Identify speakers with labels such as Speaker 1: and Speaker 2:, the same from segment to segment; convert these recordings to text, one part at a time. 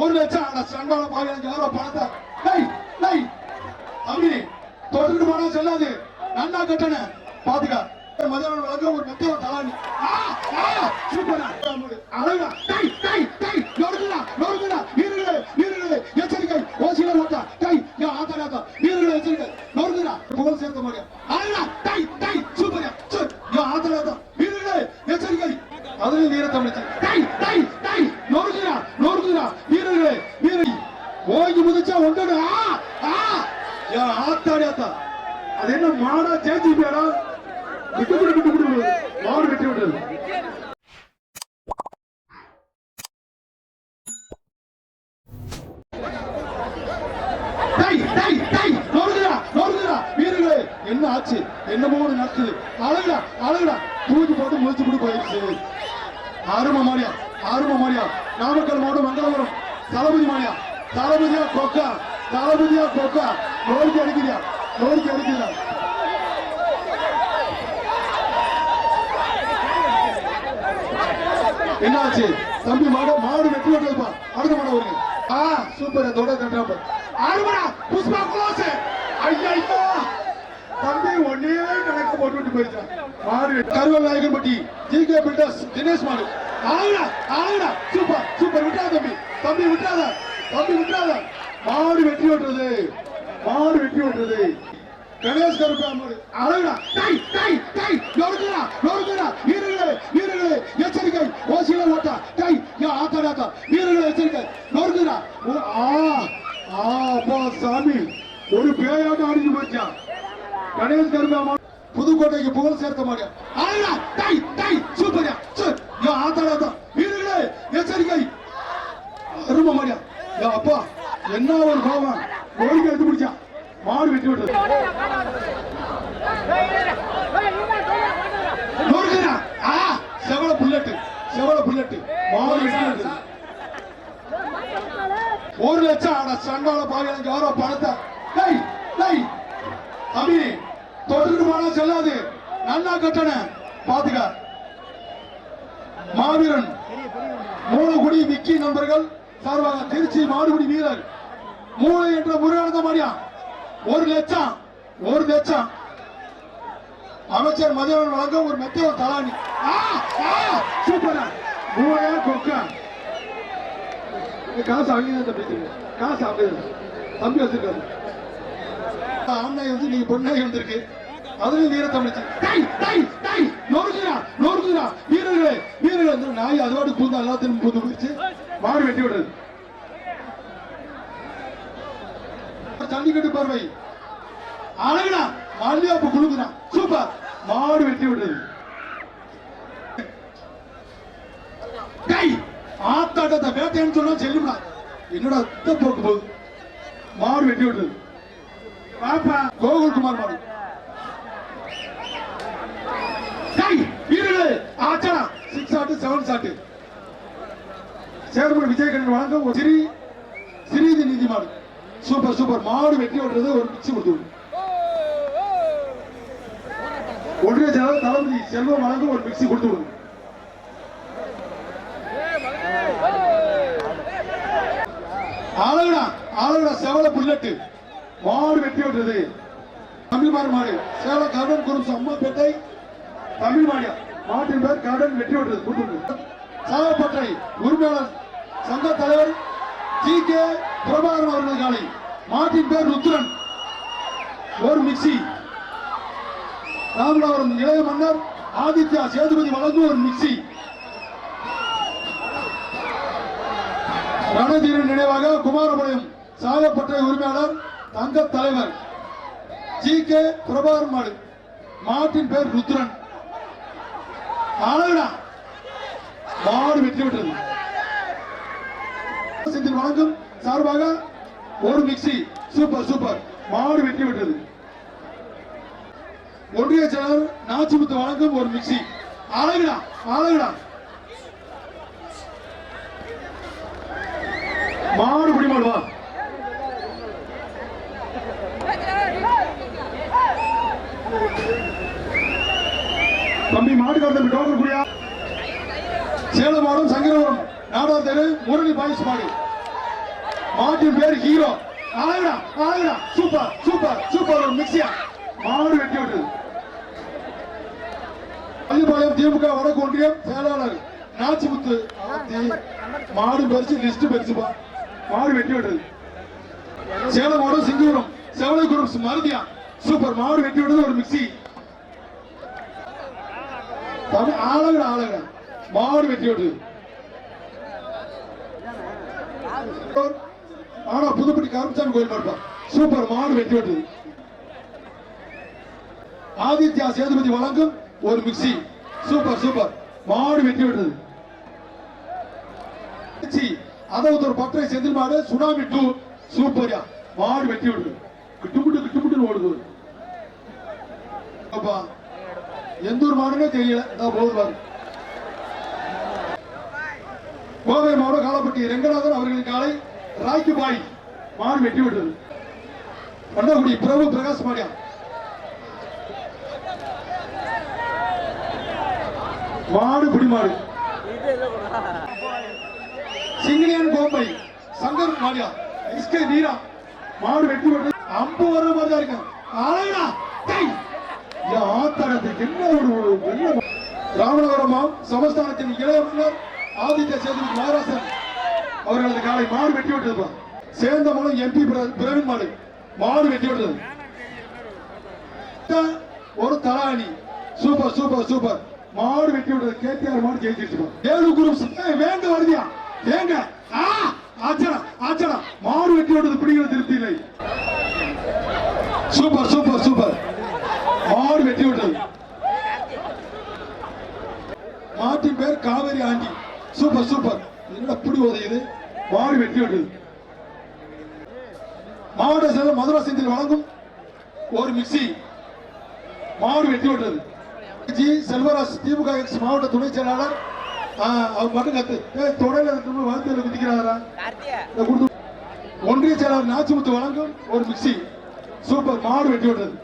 Speaker 1: ஒரு லட்சம் ஆனா சண்டால பாக்கலாம் யாரோ பணத்தை? டேய் டேய். தம்பி தொட்டுட்டு போனா செல்லாது. நன்னா கட்டண பாத்துக்க. மதியானம் வழங்க ஒரு மெத்தைய தலானி சூப்பரா அழகா. டேய் டேய் டேய். நொறுக்குடா நொறுக்குடா. வீரர்களே வீரர்களே எச்சரிக்கை. ஓசியில ஓட்டா டேய் யா ஆத்தா ஆத்தா வீரர்களே எச்சரிக்கை. நொறுக்குடா. புகழ் சேர்க்க முடியும் அழகா. டேய் டேய். சூப்பரா சூப் யா ஆத்தா ஆத்தா வீரர்களே எச்சரிக்கை. அதுல வீர தமிழ் டேய் டேய் டேய் நொறுக்குடா நொறுக்குடா வீரர்களே வீரர்களே ஓங்கி முதிச்சா ஒன்று ஆ ஆ யா ஆத்தாடி ஆத்தா அது என்ன மாடா சேஞ்சி பேடா விட்டு விட்டு விட்டு விட்டு விடு. மாடு வெட்டி விட்டுறது டேய், டேய், டேய், நொறுக்குடா, நொறுக்குடா. வீரர்களே, என்ன ஆச்சு என்னமோ ஒரு நடக்குது. அழகுடா அழகுடா. தூக்கி போட்டு முடிச்சு போட்டு போயிடுச்சு. அருமை மாரியா அருமை மாரியா. நாமக்கல் மாவட்டம் மங்களபுரம் தளபதி மாரியா தளபதியா கொக்கா தளபதியா கொக்கா. நோய்க்கு அடிக்கிறியா? நோய்க்கு அடிக்கிறியா? என்னாச்சு? தம்பி மாடு மாடு வெட்டி விட்டுருப்பா அடுத்த மாடு வருங்க ஆ சூப்பர் தொட கண்டாப்பா ஆறுமடா புஷ்பா குலோஸ் ஐயா தம்பி ஒன்னே கணக்கு போட்டு விட்டு போயிருச்சான் மாடு கருவல் Nayakanpatti G K builders Dinesh மாடு ஆகுடா ஆகுடா சூப்பர் சூப்பர். விட்டா தம்பி. தம்பி விட்டாத தம்பி விட்டாத மாடு வெட்டி ஓட்டுறது மாடு வெட்டி ஓட்டுறது கணேஷ் கருப்பா மாடு அழகுடா. டை டை டை. நொறுக்குடா நொறுக்குடா. வீரர்களே வீரர்களே எச்சரிக்கை. ஓசியில ஓட்டா. டை யா ஆத்தா ஆத்தா. வீரர்களே எச்சரிக்கை. நொறுக்குடா. ஆ ஆ அப்பா சாமி. ஒரு பேயாட்டம் அடிச்சு கணேஷ் கருமா புதுக்கோட்டைக்கு புகழ் சேர்க்க மாட்டேன் டை டை சூப்பர்யா சூ யா ஆத்தா எச்சரிக்கை. அருமை மாடியா. யா அப்பா என்ன ஒரு கோபம் கோரிக்கை எடுத்து பிடிச்சா. மாடு வெட்டி விட்டது. நொறுக்குறா. ஆ, செவல புல்லட்டு செவல புல்லட்டு. மாடு வெட்டி விட்டது. ஒரு லட்சம் ஆனா சண்டால எனக்கு யாரோ பணத்தை டேய் டேய் தம்பி தொட்டுட்டு போனா செல்லாது. நன்னா கட்டண பாத்துக்க. மாவீரன் மூலகுடி விக்கி நண்பர்கள் சார்பாக திருச்சி மாடுகுடி வீரர். மூளை என்ற முருகானந்த மாடியா ஒரு லட்சம் ஒரு லட்சம். அமைச்சர் மதியவன் வழங்க ஒரு மெத்தைய தலானி ஆ, சூப்பரா. மூளையா கொக்க? காசு அங்கேதான் தம்பி காசு அப்படியே தம்பி வச்சிருக்காரு. ஆண்மை வந்து நீங்க பொண்ணாய் வந்திருக்கு. அதுலயும் வீர தமிழ்ச்சி டை டை டை. நொறுக்குறா நொறுக்குறா வீரர்களே வீரர்கள் வந்து நாய் அதோடு பூந்தா எல்லாத்தையும் பூந்து போயிடுச்சு மாடு வெட்டி விடுறது. ஜல்லிக்கட்டு பார்வை. அழகுடா. மல்லியாப்பு குழுக்குறான் சூப்பர். மாடு வெட்டி விடுறது. டை. ஆத்தாட்டத்தை வேட்டைன்னு சொன்னா செல்லுடா என்னடா ரத்த போக்கு போகுது? மாடு வெட்டி விடுறது. பாப்பா கோகுல்குமார் மாடு டை வீரர்களே ஆச்சா சிக்ஸ் ஆட்டு செவன் சாட்டு சேர்மன் விஜயகண்ணன் வழங்க ஒரு சிறி சிறிது நீதி மாடு சூப்பர் சூப்பர். மாடு வெட்டி ஓடுறது ஒரு பிச்சு கொடுத்து. ஒன்றிய செயலர் தளபதி செல்வம் வழங்க ஒரு மிக்சி கொடுத்து. விடுங்க ஆளுடா ஆளுடா செவல புல்லட்டு. மாடு வெட்டி விடுறது தமிழ்மார் மாடு. சேல குரு குறும் அம்மாப்பேட்டை தமிழ் மாடியா மாட்டின் பேர் கடன் வெற்றி விட்டது கூட்டு உரிமையாளர் சங்க தலைவர் ஜி கே பிரபாகரன் அவர்கள் காலை. மாட்டின் பேர் ருத்ரன். ஒரு மிக்சி. ராமநாதபுரம் இளைய மன்னர் ஆதித்யா சேதுபதி வழங்கும் ஒரு மிக்சி. ரணதீரன் நினைவாக குமாரபாளையம் சாயப்பட்டறை உரிமையாளர் தங்க தலைவர் ஜி கே பிரபாகர் மாடு. மாட்டின் பேர் ருத்ரன். அழகுடா மாடு வெற்றி விட்டது வாங்கும் வழங்கும் சார்பாக ஒரு மிக்சி. Super super. மாடு வெற்றி விட்டது ஒன்றிய செயலர் நாச்சிமுத்து வழங்கும் ஒரு மிக்சி. அழகுடா அழகுடா மாடு குடிமாடுவா வா தம்பி மாட்டுக்கார சேலமாடும் டோக்கர் சங்கரபுரம் நாடார் தெரு முரளி பாய்ஸ் மாடு மாட்டின் பேர் ஹீரோ. அழகுடா அழகுடா சூப்பர் சூப்பர் சூப்பர் ஒரு மிக்சியா மாடு வெட்டி விட்டது பள்ளிப்பாளையம் திமுக வடக்கு ஒன்றியம் செயலாளர் நாச்சிமுத்து மாடு பறிச்சு லிஸ்ட் பறிச்சுப்பா மாடு வெட்டி விட்டது சேலமாடும் மாடு சிங்கூரம் செவலை குரூப்ஸ் மருதியா. சூப்பர் மாடு வெட்டி விட்டது ஒரு மிக்சி தமிழ் ஆளுங்க ஆளுங்க மாடு வெட்டி விட்டது ஆனா புதுப்பட்டி கருப்பசாமி கோயில் பார்ப்பா சூப்பர் மாடு வெட்டி விட்டது ஆதித்யா சேதுபதி வழங்கும் ஒரு மிக்ஸி. Super super. மாடு வெட்டி விட்டது அதாவது ஒரு பட்டறை செந்தில் மாடு சுனாமி டூ. சூப்பர்யா மாடு வெட்டி விடுது கிட்டுமுட்டு கிட்டுமுட்டு ஓடுது. அப்பா. எந்த ஒரு மாடுனே தெரியல. இதான் போகுது கோவை மாவட்டம் காலப்பட்டி ரெங்கநாதன் அவர்களின் காலை ராக்கி பாய் மாடு வெட்டி விட்டது. பண்ணகுடி பிரபு பிரகாஷ் மாடியா மாடு பிடிமாடு. சிங்கிலியன் கோம்பை சங்கர் மாடியா எஸ்கே நீரா மாடு வெட்டி விட்டு அம்பு வர மாதிரி தான் இருக்கு. ஆலையா என்ன ஒரு ஒரு ராமநாதபுரம் சமஸ்தானத்தின் இளைய ஆதித்ய சேதுபதி மகாராசன் அவர்களது காலை மாடு வெட்டி விட்டது மூலம் எம்பி பிரவீன் மாடு மாடு வெட்டி விட்டது. ஒரு தலாணி. Super super super. மாடு வெட்டி விட்டது. கேடிஆர் மாடு ஜெயிச்சிருச்சு ஏழு குரூப் வேங்க வருதியா? ஏங்க ஆ ஆச்சரா ஆச்சரா மாடு வெட்டி விட்டது பிடிக்கிற திருப்தி இல்லை சூப்பர் சூப்பர் சூப்பர் மாடு வெட்டி விட்டது மாட்டின் பேர் காவேரி ஆண்டி சூப்பர் சூப்பர் என்ன பிடி உதயுது மாடு வெட்டி விட்டது மாவட்ட செயலர் மதுரா செந்தில் வழங்கும் ஒரு மிக்சி மாடு வெட்டி விட்டது ஜி செல்வராஜ் திமுக எக்ஸ் மாவட்ட துணை செயலாளர். அவர் மட்டும் கத்து. ஏய் தொடையில இருக்கணும் வகுத்துல குதிக்கிறாரா? ஒன்றிய செயலாளர் நாச்சிமுத்து வழங்கும் ஒரு மிக்சி. சூப்பர் மாடு வெட்டி விட்டது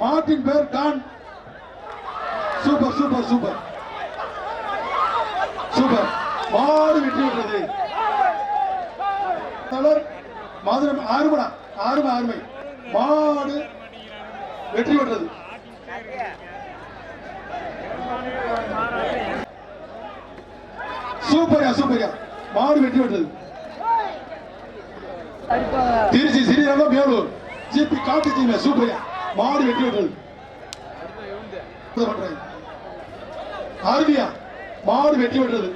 Speaker 1: மாட்டின் பேர் Don super super super. Super மாடு வெட்டி விட்டது தலைவர் மதுரை ஆறுமடா ஆறுமை ஆறுமை மாடு வெற்றி பெற்றது. சூப்பரியா சூப்பரியா. மாடு வெற்றி பெற்றது. திருச்சி ஸ்ரீரங்கம் மேலூர். ஜிபி காட்டு தீமை சூப்பரியா. மாடு வெற்றி பெற்றது. பண்றேன். அருமையா மாடு வெற்றி பெற்றது.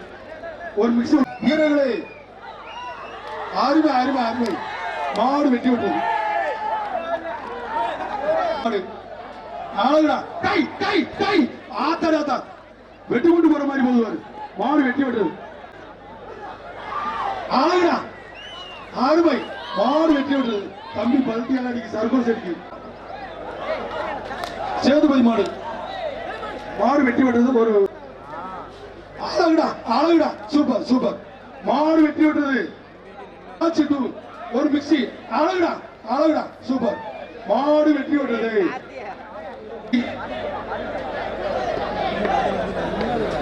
Speaker 1: ஒரு மிக்ஸ் வீரர்களே. அருமை அருமை அருமை. மாடு வெட்டி விட்டு. அழகுடா டை டை டை. ஆத்தாடி ஆத்தா. வெட்டி கொண்டு போற மாதிரி போதுவாரு மாடு வெட்டி விட்டது அழகுடா ஆறுமை மாடு வெட்டி விட்டது தம்பி பல்ட்டியால அடிக்கு. சர்க்கோஸ் அடிக்கு சேதுபதி மாடு. மாடு வெட்டி விட்டது ஒரு அழகுடா அழகுடா சூப்பர் சூப்பர். மாடு வெட்டி விட்டது. ஆச்சு டூ ஒரு மிக்சி அழகுடா அழகுடா. சூப்பர். மாடு வெட்டி விட்டது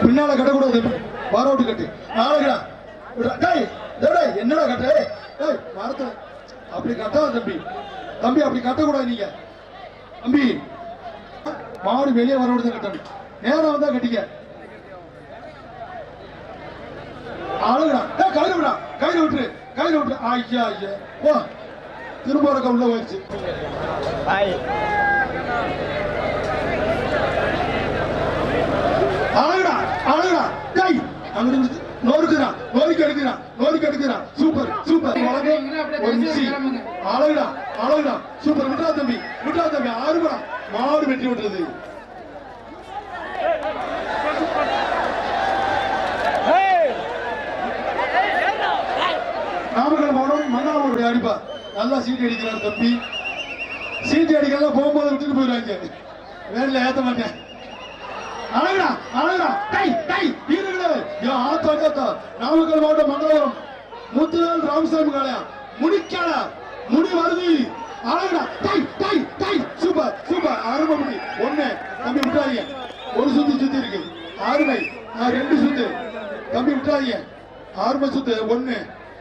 Speaker 1: பின்னால கட்டக்கூடாது. பாரோட்டு கட்டு. அழகுடா. டேய் டேய், என்னடா கட்டு? டேய் மரத்துல. அப்படி கட்டாத தம்பி. தம்பி அப்படி கட்டக்கூடாது நீங்க. தம்பி. மாடு வெளியே வர விடுறது கட்டணும் நேரம் வந்தா கட்டிக்க. அழகுடா. ஏய் கையில விடா கையில விட்டுரு. கையில விட்டுரு ஐயா ஐயா போ. திரும்ப வரக்க உள்ள போயிடுச்சு. அழகுடா அழகுடா. டேய் அங்க இருந்து நோருக்குறான் நோரிக்கு எடுக்கிறான் நோரிக்கு எடுக்கிறான் சூப்பர் சூப்பர். ஒரு அழகுடா அழகுடா. சூப்பர். விட்டா தம்பி விட்டா தம்பி. ஆறுபடா. மாடு வெட்டி விட்டுறது நாமக்கல் மாவட்டம் மங்களாபுரம் அடிப்பா நல்லா சீட்டு அடிக்கிறார் தம்பி. சீட்டு அடிக்கலாம் போகும்போது விட்டுட்டு போயிடுவாங்க. வேலையில ஏத்த மாட்டேன். அழகுடா அழகுடா. டை டை வீரர்களே. யா ஆத்தா நாமக்கல் மாவட்டம் மங்களபுரம் முத்துலால் ராமசாமி காளையா. முடிக்காடா முடி வருது அழகுடா. டை டை டை. Super super. அருமை முடி. ஒண்ணு. தம்பி விட்டாதீங்க ஒரு சுத்தி சுத்தி இருக்கு. அருமை ஆ, ரெண்டு சுத்து. தம்பி விட்டாதீங்க ஆறுமை சுத்து ஒண்ணு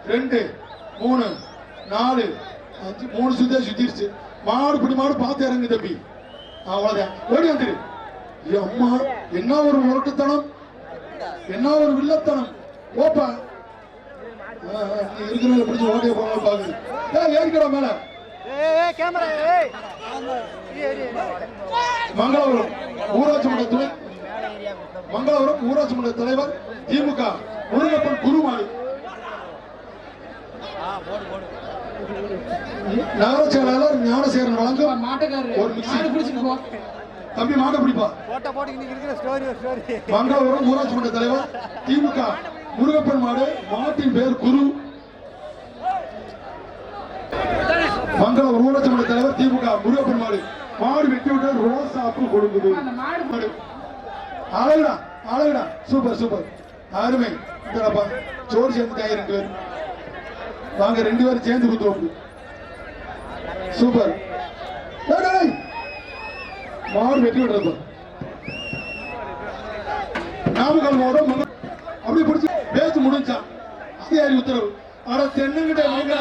Speaker 1: ரெண்டு மூணு. நாலு. அஞ்சு மூணு சுத்தே சுத்திருச்சு. மாடு பிடி மாடு பார்த்து இறங்கு தம்பி. அவ்வளவுதான். ஓடி வந்துரு. அம்மா என்ன ஒரு முரட்டுத்தனம்? என்ன ஒரு வில்லத்தனம்? ஓப்பா. இருக்கிறவங்க பிடிச்சி ஓட்டிய போகலாம் பாக்குது ஏறிக்கடா மேல. மங்களபுரம் ஊராட்சி மன்ற துணை. மங்களபுரம் ஊராட்சி மன்ற தலைவர் திமுக. முருகப்பன் குருமாளி நகர செயலாளர் ஞானசேகரன் வழங்கும். ஒரு
Speaker 2: போ.
Speaker 1: தம்பி மாட்ட பிடிப்பா. மங்களபுரம் ஊராட்சி மன்ற தலைவர் திமுக. முருகப்பன் மாடு மாட்டின் பேர் குரு. மங்களபுரம் ஊராட்சி மன்ற தலைவர் திமுக. முருகப்பன் மாடு மாடு வெட்டி விட்டு ரோசாப்பு கொடுக்குது.
Speaker 2: அந்த மாடு.
Speaker 1: மாடு. அழகுடா அழகுடா. Super super. அருமை. சோறு சேர்ந்து ரெண்டு பேரும் வாங்க ரெண்டு பேரும் சேர்ந்து குத்துவோம். சூப்பர். டேய், மாடு வெட்டி விடுறது. நாமக்கல் மாவட்டம் மங்க- பிடிச்சி பேச்சு முடிஞ்சான் அதிகாரி உத்தரவு ஆனா தென்னங்கிட்ட வாங்க